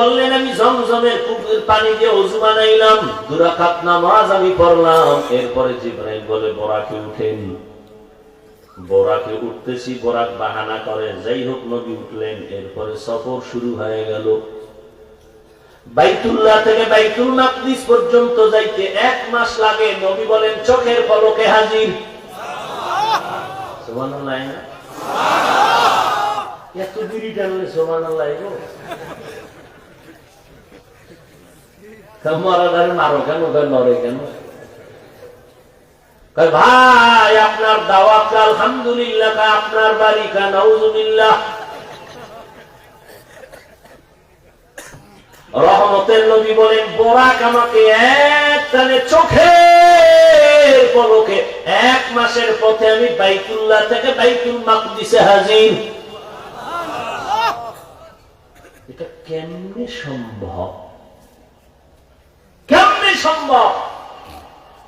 বললেন, আমি জমজমের পুকুর পানি দিয়ে অজু বানাইলাম। দুরাকাত নামাজ আমি পড়লাম। এরপরে জিব্রাইল বলে, বোরাকে উঠেন। বোরাকে উঠতেছি, বোরাক বাহানা করে। যাই হোক উঠলেন। এরপরে সফর শুরু হয়ে গেল। বাইতুল্লাহ থেকে বাইতুল মাকদিস পর্যন্ত যাইতে এক মাস লাগে। নবী বলেন, চোখের পলকে হাজির। সুবহানাল্লাহ? এত বিড়ি টানলে সুবহানাল্লাহ ভাই, আপনার দাওয়াত আলহামদুলিল্লাহ আপনার বাড়ি রহমতের নবী বলেন, বোরাক আমাকে এক টানে চোখে পলকে এক মাসের পথে আমি বাইতুল্লাহ থেকে বাইতুল মাকদিসে হাজির। এটা কেমনে সম্ভব? সম্ভব।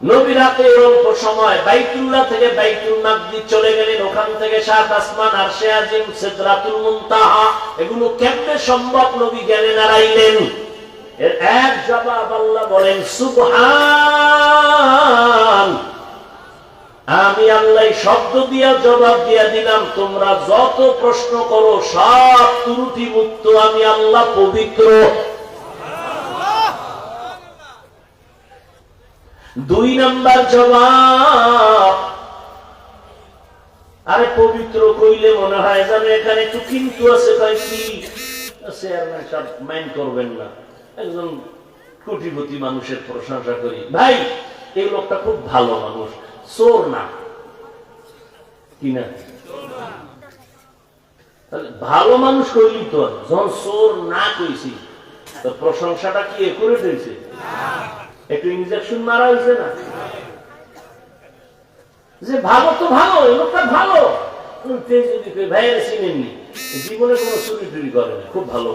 নবী রাতে অল্প সময় বাইতুল্লাহ থেকে বাইতুল মাকদিস চলে গেলেন, ওখান থেকে সাত আসমান আর আজিম, সিদরাতুল মুনতাহা। এগুলো কেমনে সম্ভব? নবী জ্ঞানে নাড়াইলেন। এর এক জবাব আল্লাহ বলেন, সুবহান। আমি আল্লাহ শব্দ দিয়া জবাব দিয়া দিলাম, তোমরা যত প্রশ্ন করো, সব ত্রুটি মুক্ত আমি আল্লাহ পবিত্র। দুই নাম্বার জবাব। আরে পবিত্র কইলে মনে হয় যেন এখানে একটু কিন্তু আছে কয় কি? চেয়ারম্যান সব মাইন্ড করবেন না। একজন কোটিপতি মানুষের প্রশংসা করি। ভাই, এই লোকটা খুব ভালো মানুষ, চোর না। কি না? ভালো মানুষ কইলি তো যখন চোর না কইছি। তো প্রশংসাটা কি এ করে ফেলছে একটু ইঞ্জেকশন মারা হয়েছে না যে ভালো তো ভালো লোকটা ভালো জীবনে চুরি টুরি করে না খুব ভালো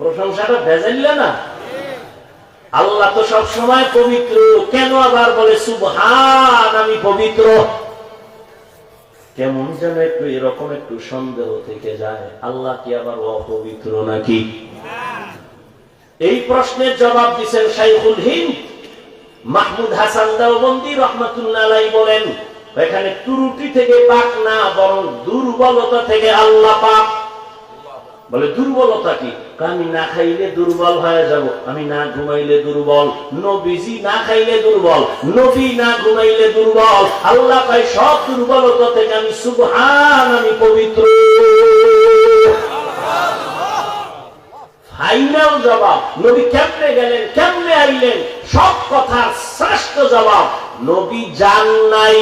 প্রশংসাটা ভেজাইলে না আল্লাহ তো পবিত্র কেন আবার বলে সুবহান আমি পবিত্র কেমন যেন একটু এরকম একটু সন্দেহ থেকে যায় আল্লাহ কি আবার অপবিত্র নাকি এই প্রশ্নের জবাব দিচ্ছেন শাইখুল হিন্দ। মাহমুদ হাসান দেওবন্দি রহমতুল্লাহ বলেন, এখানে ত্রুটি থেকে পাক না, বরং দুর্বলতা থেকে আল্লাহ পাক। বলে দুর্বলতা কি? আমি না খাইলে দুর্বল হয়ে যাব, আমি না ঘুমাইলে দুর্বল, নবীজি না খাইলে দুর্বল, নবী না ঘুমাইলে দুর্বল, আল্লাহ পাই সব দুর্বলতা থেকে আমি সুবহান, আমি পবিত্র। ফাইনাল জবাব। নবী কেমনে গেলেন, কেমনে আইলেন? সব কথার শ্রেষ্ঠ জবাব, নবী যান নাই,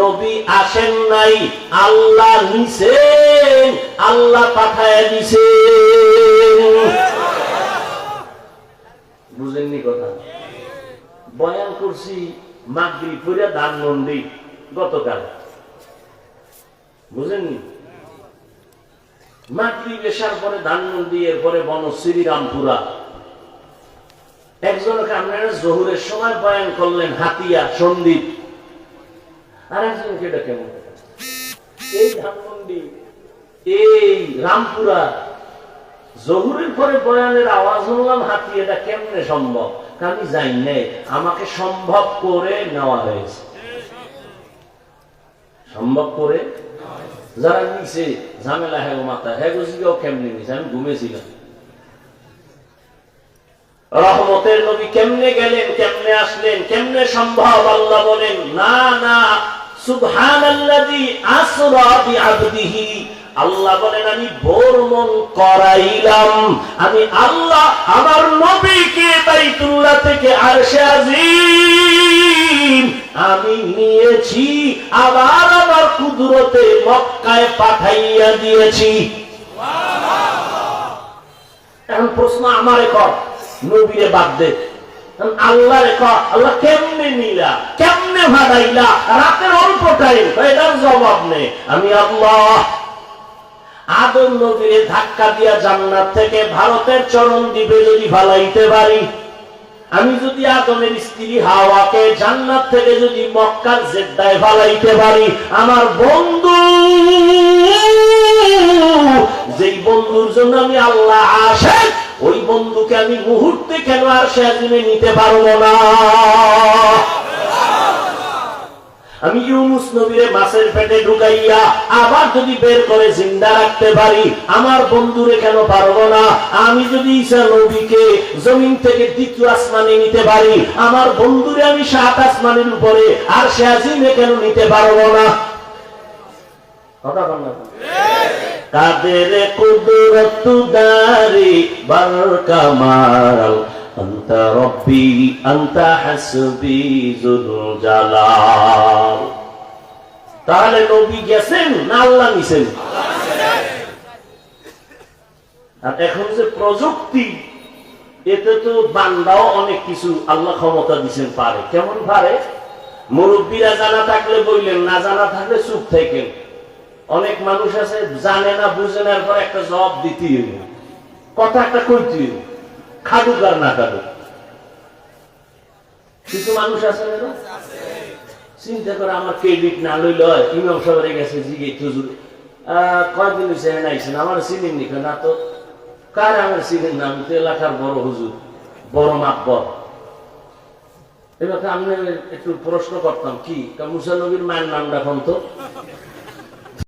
নবী আসেন নাই, আল্লাহ নিছেন, আল্লাহ পাঠায় দিছেন। বুঝেননি কথা? বয়ান করছি মাগরি পুরা ধানমন্ডি গতকাল। বুঝেননি? বেশার পরে ধানমন্ডি এরপরে বনশ্রী রামপুরা। একজনকে আপনারা জহুরের সময় বয়ান করলেন, হাতিয়া, সন্দীপ। আর একজনকে এটা কেমন এই ধানমন্ডি এই রামপুরা। জহুরের পরে বয়ানের আওয়াজ শুনলাম হাতি এটা কেমনে সম্ভব? আমি যাই নাই। আমাকে সম্ভব করে নেওয়া হয়েছে। সম্ভব করে যারা নিচে ঝামেলা হ্যাঁ মাথা হ্যাঁ গুছিকেও কেমনে নিছে আমি ঘুমেছিলাম রহমতের নবী কেমনে গেলেন কেমনে আসলেন কেমনে সম্ভব আল্লাহ বলেন না না সুবহানাল্লাযী আসরা বিআবদিহি আল্লাহ বলেন, আমি ভ্রমণ করাইলাম। আমি আল্লাহ, আমার নবীকে বাইতুল্লাহ থেকে আরশে আজিম আমি নিয়েছি, আবার আমার কুদরতে মক্কায় পাঠাইয়া দিয়েছি। এখন প্রশ্ন আমারে কর, নবীরে বাদ দে। আল্লাহ রেখা আল্লাহ কেমনে নিলা, কেমনে ভাড়াইলা রাতের অল্প টাইম জবাব নেই আমি আল্লাহ আদম নবীরে ধাক্কা দিয়া জান্নাত থেকে ভারতের চরণ দ্বীপে যদি ভালাইতে পারি। আমি যদি আদমের স্ত্রী হাওয়াকে জান্নাত থেকে যদি মক্কার জেদ্দায় ভালাইতে পারি, আমার বন্ধু, যেই বন্ধুর জন্য আমি আল্লাহ আসে ওই বন্ধুকে আমি মুহূর্তে কেন আর সে নিতে পারব না? আমি ইউনুস নবীরে মাছের পেটে ঢুকাইয়া আবার যদি বের করে জিন্দা রাখতে পারি, আমার বন্ধুরে কেন পারব না? আমি যদি ঈসা নবীকে জমিন থেকে দ্বিতীয় আসমানে নিতে পারি, আমার বন্ধুরে আমি সাত আসমানের উপরে আর সে আজিমে কেন নিতে পারব না? কাদের কুদরত দারি বার কামাল أنت ربي أنت حسبي ذو الجلال তাহলে নবী গেছেন না আল্লাহ নিছেন আর এখন যে প্রযুক্তি এতে তো বান্দাও অনেক কিছু আল্লাহ ক্ষমতা দিচ্ছেন পারে কেমন পারে মুরব্বীরা জানা থাকলে বললেন না জানা থাকলে চুপ থাকেন অনেক মানুষ আছে জানে না বুঝে না এরপর একটা জবাব দিতেই হইবে। কথা একটা কইতে খাদুক আর না খাদুক কিছু মানুষ আছে চিন্তা করে, আমার ক্রেডিট না লইল ইমাম সাহেবের গেছে জিগে হুজুর কয়দিন হয়েছে এনে আইসেন আমার চিনেন নি না তো। কার আমার চিনেন না? আমি তো এলাকার বড় হুজুর। বড় মাপবর এবার আমি একটু প্রশ্ন করতাম, কি? মুসা নবীর মায়ের নামটা কোন তো?